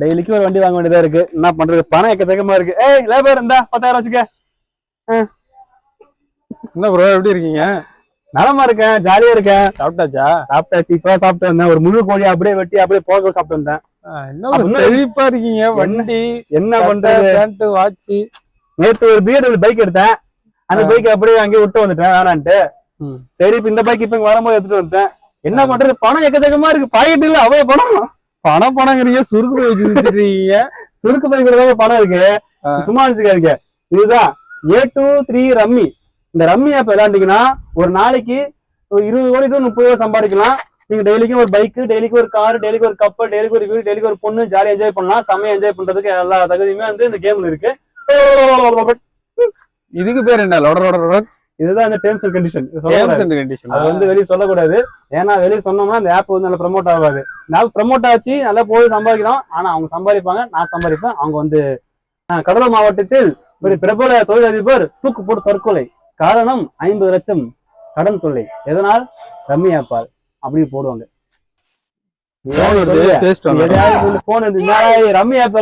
டெய்லிக்கு ஒரு வண்டி வாங்க வேண்டியதா இருக்கு. என்ன பண்றது? பணம் எக்கச்சக்கமா இருக்கு. ஏய் லேபர் இருந்தா பத்தாயிரம் வச்சுக்க. என்ன ப்ரோ எப்படி இருக்கீங்க? நலமா இருக்கேன் ஜாலியா இருக்கேன். சாப்பிட்டாச்சா? சாப்பிட்டாச்சு இப்பதான் சாப்பிட்டு வந்தேன். ஒரு முழு கோழி அப்படியே வெட்டி அப்படியே போக சாப்பிட்டு வந்தேன். செழிப்பா இருக்கீங்க? வண்டி என்ன பண்றது? வாட்ச் நேத்து ஒரு பிஎட் பைக் எடுத்தேன். அந்த. பைக் அப்படியே அங்கேயே விட்டு வந்துட்டேன் வேணான்ட்டு. சரி இப்ப இந்த பைக் இப்ப இங்க வரும்போது எடுத்துட்டு வந்துட்டேன். என்ன பண்றது? பணம் எக்கச்சக்கமா இருக்கு. பாக்கெட் இல்ல அவ்வளவு பணம். பணம் பணங்கிறீங்க சுருக்கு வச்சுருக்கீங்க சுருக்கு பைக் கூட பணம் இருக்கு. சும்மா நினைச்சுக்காதீங்க இதுதான். ஏ டூ த்ரீ ரம்மி இந்த ரம்மி ஆப் விளையாண்டீங்கன்னா ஒரு நாளைக்கு ஒரு இருபது கோடி டு முப்பது ரூபா சம்பாதிக்கலாம். நீங்க டெய்லிக்கும் ஒரு பைக் டெய்லிக்கு ஒரு கார் டெய்லிக்கு ஒரு கப்பல் டெய்லிக்கு ஒரு வீடு டெய்லிக்கு ஒரு பொண்ணு ஜாலியா என்ஜாய் பண்ணலாம். செம்மையா என்ஜாய் பண்றதுக்கு எல்லா தகுதியுமே வந்து இந்த கேம்ல இருக்கு. இதுக்கு பேர் என்ன? லொட லொட. இதுதான் இந்த terms and condition terms and condition அது வந்து வெளியே சொல்லக்கூடாது. ஏன்னா வெளியே சொன்னோம்னா அந்த ஆப் வந்து நல்லா ப்ரமோட் ஆகாது. இந்த ஆப் ப்ரமோட் ஆச்சு நல்லா போய் சம்பாதிக்கிறோம். ஆனா அவங்க சம்பாதிப்பாங்க நான் சம்பாதிப்பேன். அவங்க வந்து கடலூர் மாவட்டத்தில் ஒரு பிரபல தொழிலதிபர் தூக்கு போட்டு தற்கொலை. காரணம் ஐம்பது லட்சம் கடன் தொல்லை. எதனால்? ரம்மி ஆப்பால் அப்படி போடுவாங்க. Rummy app